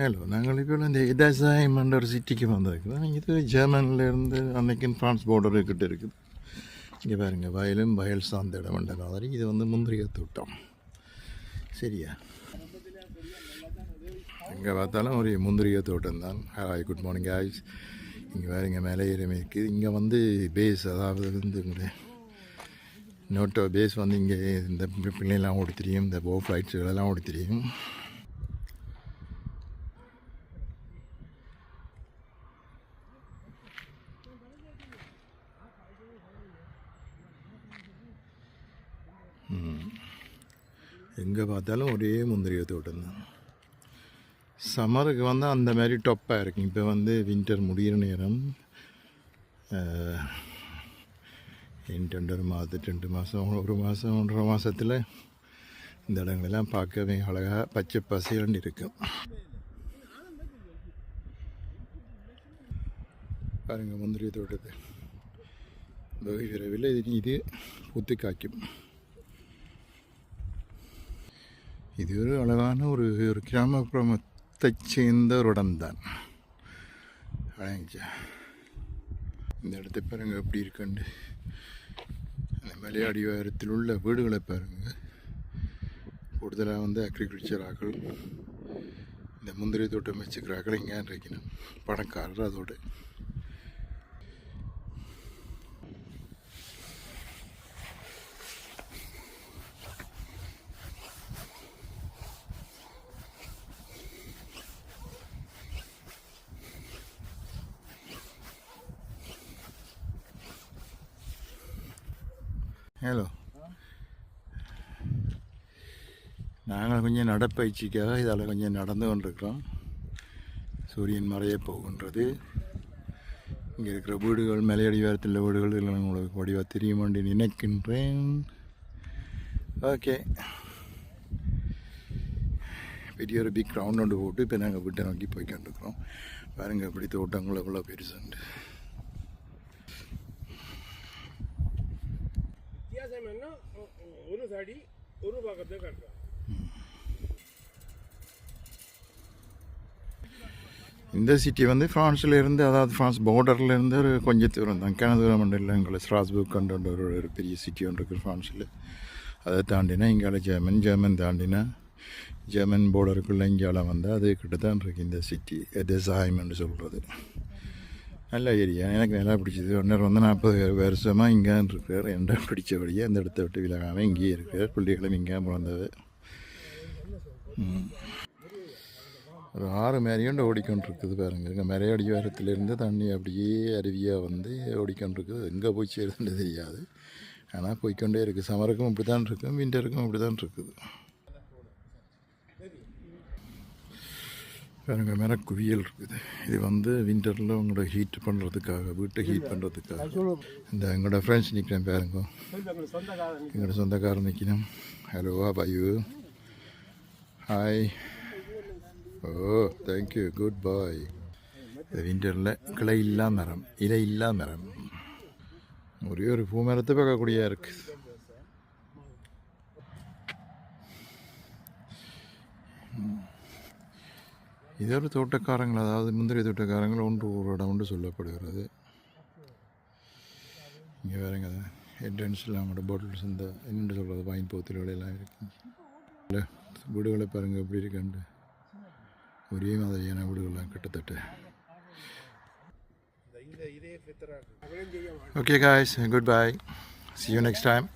Hello நாங்கள் இப்போ இந்த இதசாயம் என்ற ஒரு சிட்டிக்கு வந்திருக்கிறோம் இது ஜெர்மனிலேருந்து அன்னைக்கு ஃப்ரான்ஸ் border கிட்ட இருக்குது. இங்கே பாருங்க வயலும் வயல் சார்ந்த இடம் மாதிரி. இது வந்து முந்திரிய தோட்டம். சரியா? எங்கே பார்த்தாலும் ஒரு முந்திரிய தோட்டம் தான் ஹாய் குட் மார்னிங் guys. இங்கே பாருங்க மேலே ஏறமே இருக்குது. இங்கே வந்து பேஸ் அதாவது வந்து உங்களுடைய நோட்டோ பேஸ் வந்து இங்கே இந்த பிள்ளைலாம் ஓடி தெரியும் இந்த போ ஃப்ளைட்ஸுகளெல்லாம் ஓடி தெரியும். எங்கே பார்த்தாலும் ஒரே முந்திரிகை தோட்டம் தான் சம்மருக்கு வந்து அந்த மாதிரி டொப்பாக இருக்கும். இப்போ வந்து வின்டர் முடிகிற நேரம் ரெண்டு ஒரு மாதத்து ரெண்டு மாதம் ஒரு மாதம் ஒன்றரை மாதத்தில் இந்த இடங்களெல்லாம் பார்க்கவே அழகாக பச்சை பசியாண்டு இருக்கும் பாருங்க முந்திரி தோட்டத்தை. விரைவில் இது இது பூத்து காய்க்கும். இது ஒரு அழகான ஒரு ஒரு கிராமப்புறத்தை சேர்ந்த ஒரு இடம்தான் அழகா இந்த இடத்தை பாருங்க எப்படி இருக்குண்டு. அந்த மலையாடி உயரத்தில் உள்ள வீடுகளை பாருங்க. கூடுதலாக வந்து அக்ரிகல்ச்சர் ஆக்கள் இந்த முந்திரி தோட்டம் வச்சுக்கிறார்கள் இங்கே இருக்கணும் பணக்காரர் அதோடு. ஹலோ நாங்கள் கொஞ்சம் நடப்பயிற்சிக்காக இதால் கொஞ்சம் நடந்து கொண்டிருக்கிறோம். சூரியன் மறைய போகின்றது. இங்கே இருக்கிற வீடுகள் மலையடிவாரத்தில் வீடுகள் எல்லாம் உங்களுக்கு வடிவாக தெரியும் என்று நினைக்கின்றேன். ஓகே பெரிய ஒரு பிக் ரவுண்ட் ஒன்று போட்டு இப்போ நாங்கள் வீட்டை நோக்கி போய்க்கொண்டிருக்கிறோம். பாருங்கள் எப்படி தோட்டங்கள் எவ்வளோ பெருசுண்டு வித்தியாசம் என்ன ஒரு சடி ஒரு பக்கத்தை கட்டுறோம். இந்த சிட்டி வந்து ஃப்ரான்ஸில் இருந்து அதாவது ஃப்ரான்ஸ் பார்டர்லேருந்து ஒரு கொஞ்சம் தூரம் தான். கிண தூரம் இல்லை எங்களை ஸ்ட்ராஸ்புக் கண்ட ஒரு ஒரு பெரிய சிட்டி ஒன்று இருக்குது ஃப்ரான்ஸில் அதை தாண்டினா இங்கால ஜெர்மன் ஜெர்மன் தாண்டினா ஜெர்மன் போர்டருக்குள்ளே இங்கால வந்தால் அது கிட்ட தான் இருக்குது இந்த சிட்டி டெசாயம்னு சொல்கிறது நல்ல ஏரியா எனக்கு நல்லா பிடிச்சது. ஒன்றரை வந்து நாற்பது வருஷமாக இங்கே இருக்கார். என்ன பிடிச்சபடியே அந்த இடத்த விட்டு விலகாமல் இங்கேயே இருக்கார். பிள்ளைகளும் இங்கே பிறந்தது ஒரு ஆறு மேரையோண்டு ஓடிக்கொண்டிருக்குது பாருங்க இங்கே மரையடி வாரத்திலிருந்து தண்ணி அப்படியே அருவியாக வந்து ஓடிக்கொண்டிருக்குது. எங்கே போய் சேருதுன்னு தெரியாது. ஆனால் போய்க்கொண்டே இருக்குது. சமருக்கும் இப்படி தான் இருக்கும். விண்டருக்கும் இப்படி தான் இருக்குது. பாருங்க மேலே குவியல் இருக்குது. இது வந்து விண்டரில் உங்களோட ஹீட் பண்ணுறதுக்காக வீட்டை ஹீட் பண்ணுறதுக்காக இந்த எங்களோட ஃப்ரெண்ட்ஸ் நிற்கிறேன் பாருங்க. சொந்தக்காரன் எங்களோட சொந்தக்காரர் நிற்கணும் hello பாயு hi oh thank you good bye இந்த விண்டரில் கிளை இல்லா மரம் இலை இல்லா மரம். ஒரே ஒரு பூ மரத்தை பார்க்கக்கூடியா இருக்கு இது ஒரு தோட்டக்காரங்கள் அதாவது முந்திரி தோட்டக்காரங்கள் ஒன்று ஒரு இடம் ஒன்று சொல்லப்படுகிறது. இங்கே வேறுங்க என்ட்ரன்ஸில் அவங்களோட பாட்டில்ஸ் இந்த என்னென்று சொல்கிறது வாயின் போத்தில்கள் எல்லாம் இருக்கு. இல்லை வீடுகளை பாருங்கள் எப்படி இருக்குன்ட்டு ஒரே மாதிரியான வீடுகள்லாம் கிட்டத்தட்ட. Okay guys good bye see you next time